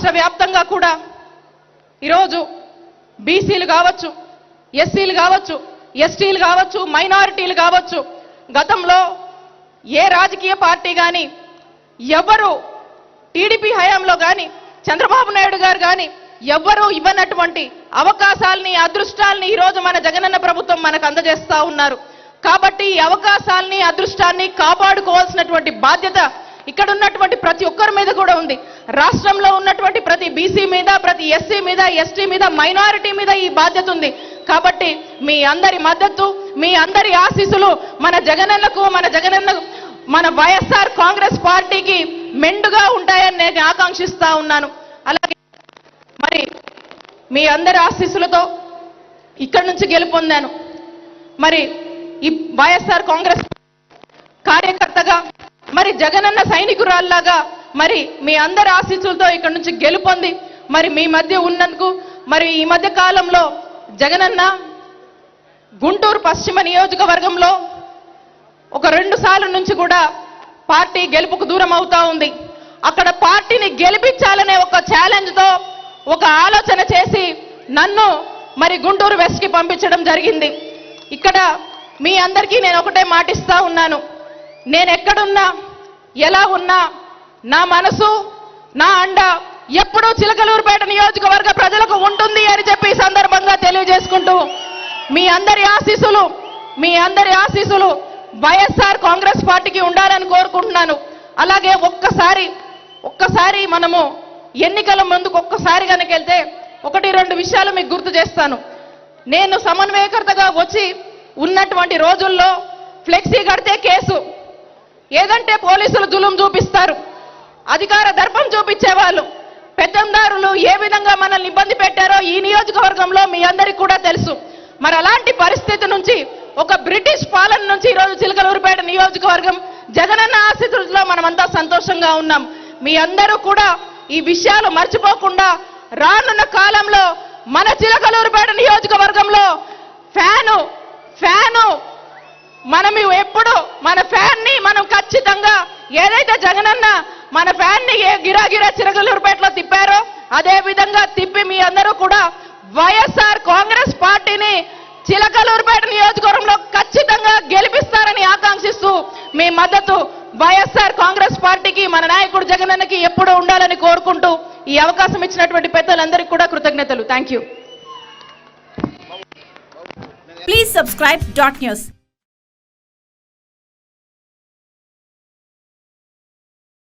రాష్ట్ర వ్యాప్తంగా కూడా ఈరోజు బీసీలు కావచ్చు ఎస్సీలు కావచ్చు ఎస్టీలు కావచ్చు మైనారిటీలు కావచ్చు గతంలో ఏ రాజకీయ పార్టీ కానీ ఎవరు టీడీపీ హయాంలో కానీ చంద్రబాబు నాయుడు గారు కానీ ఎవ్వరూ ఇవ్వనటువంటి అవకాశాలని అదృష్టాల్ని ఈరోజు మన జగనన్న ప్రభుత్వం మనకు అందజేస్తా ఉన్నారు. కాబట్టి ఈ అవకాశాల్ని అదృష్టాన్ని కాపాడుకోవాల్సినటువంటి బాధ్యత ఇక్కడ ఉన్నటువంటి ప్రతి ఒక్కరి మీద కూడా ఉంది. రాష్ట్రంలో ఉన్నటువంటి ప్రతి బీసీ మీద ప్రతి ఎస్సీ మీద ఎస్టీ మీద మైనారిటీ మీద ఈ బాధ్యత ఉంది. కాబట్టి మీ అందరి మద్దతు మీ అందరి ఆశీస్సులు మన జగనన్నకు మన జగనన్న మన వైఎస్ఆర్ కాంగ్రెస్ పార్టీకి మెండుగా ఉంటాయని నేను ఆకాంక్షిస్తా ఉన్నాను. అలాగే మరి మీ అందరి ఆశీస్సులతో ఇక్కడ నుంచి గెలుపొందాను. మరి ఈ వైఎస్ఆర్ కాంగ్రెస్ కార్యకర్తగా మరి జగనన్న సైనికురాల్లాగా మరి మీ అందరి ఆశీస్సులతో ఇక్కడ నుంచి గెలుపొంది మరి మీ మధ్య ఉన్నందుకు మరి ఈ మధ్య కాలంలో జగనన్న గుంటూరు పశ్చిమ నియోజకవర్గంలో ఒక రెండు సార్లు నుంచి కూడా పార్టీ గెలుపుకు దూరం అవుతా ఉంది. అక్కడ పార్టీని గెలిపించాలనే ఒక ఛాలెంజ్తో ఒక ఆలోచన చేసి నన్ను మరి గుంటూరు వెస్ట్కి పంపించడం జరిగింది. ఇక్కడ మీ అందరికీ నేను ఒకటే మాటిస్తా ఉన్నాను. నేను ఎక్కడున్నా ఎలా ఉన్నా? నా మనసు నా అండ ఎప్పుడూ చిలకలూరుపేట నియోజకవర్గ ప్రజలకు ఉంటుంది అని చెప్పి ఈ సందర్భంగా తెలియజేసుకుంటూ మీ అందరి ఆశీస్సులు మీ అందరి ఆశీస్సులు వైఎస్ఆర్ కాంగ్రెస్ పార్టీకి ఉండాలని కోరుకుంటున్నాను. అలాగే ఒక్కసారి ఒక్కసారి మనము ఎన్నికల ముందుకు ఒక్కసారి కనుక వెళ్తే ఒకటి రెండు విషయాలు మీకు గుర్తు చేస్తాను. నేను సమన్వయకర్తగా వచ్చి ఉన్నటువంటి రోజుల్లో ఫ్లెక్సీ కడితే కేసు. ఏదంటే పోలీసులు జులుం చూపిస్తారు. అధికార దర్పం చూపించేవాళ్ళు. పెత్తందారులు ఏ విధంగా మనల్ని ఇబ్బంది పెట్టారో ఈ నియోజకవర్గంలో మీ అందరికీ కూడా తెలుసు. మరి అలాంటి పరిస్థితి నుంచి ఒక బ్రిటిష్ పాలన నుంచి ఈరోజు చిలకలూరుపేట నియోజకవర్గం జగనన్న ఆశీస్సులో మనమంతా సంతోషంగా ఉన్నాం. మీ అందరూ కూడా ఈ విషయాలు మర్చిపోకుండా రానున్న కాలంలో మన చిలకలూరుపేట నియోజకవర్గంలో ఫ్యాను ఫ్యాను మనం ఎప్పుడు మన ఫ్యాన్ ఏదైతే జగనన్న మన ఫ్యాన్ని ఏ గిరాగిరా చిరగలూరుపేటలో తిప్పారో అదే విధంగా తిప్పి మీ అందరూ కూడా వైఎస్ఆర్ కాంగ్రెస్ పార్టీని చిలకలూరుపేట నియోజకవర్గంలో ఖచ్చితంగా గెలిపిస్తారని ఆకాంక్షిస్తూ మీ మద్దతు వైఎస్ఆర్ కాంగ్రెస్ పార్టీకి మన నాయకుడు జగనన్నకి ఎప్పుడూ ఉండాలని కోరుకుంటూ ఈ అవకాశం ఇచ్చినటువంటి పెద్దలందరికీ కూడా కృతజ్ఞతలు. Thank you please subscribe dot news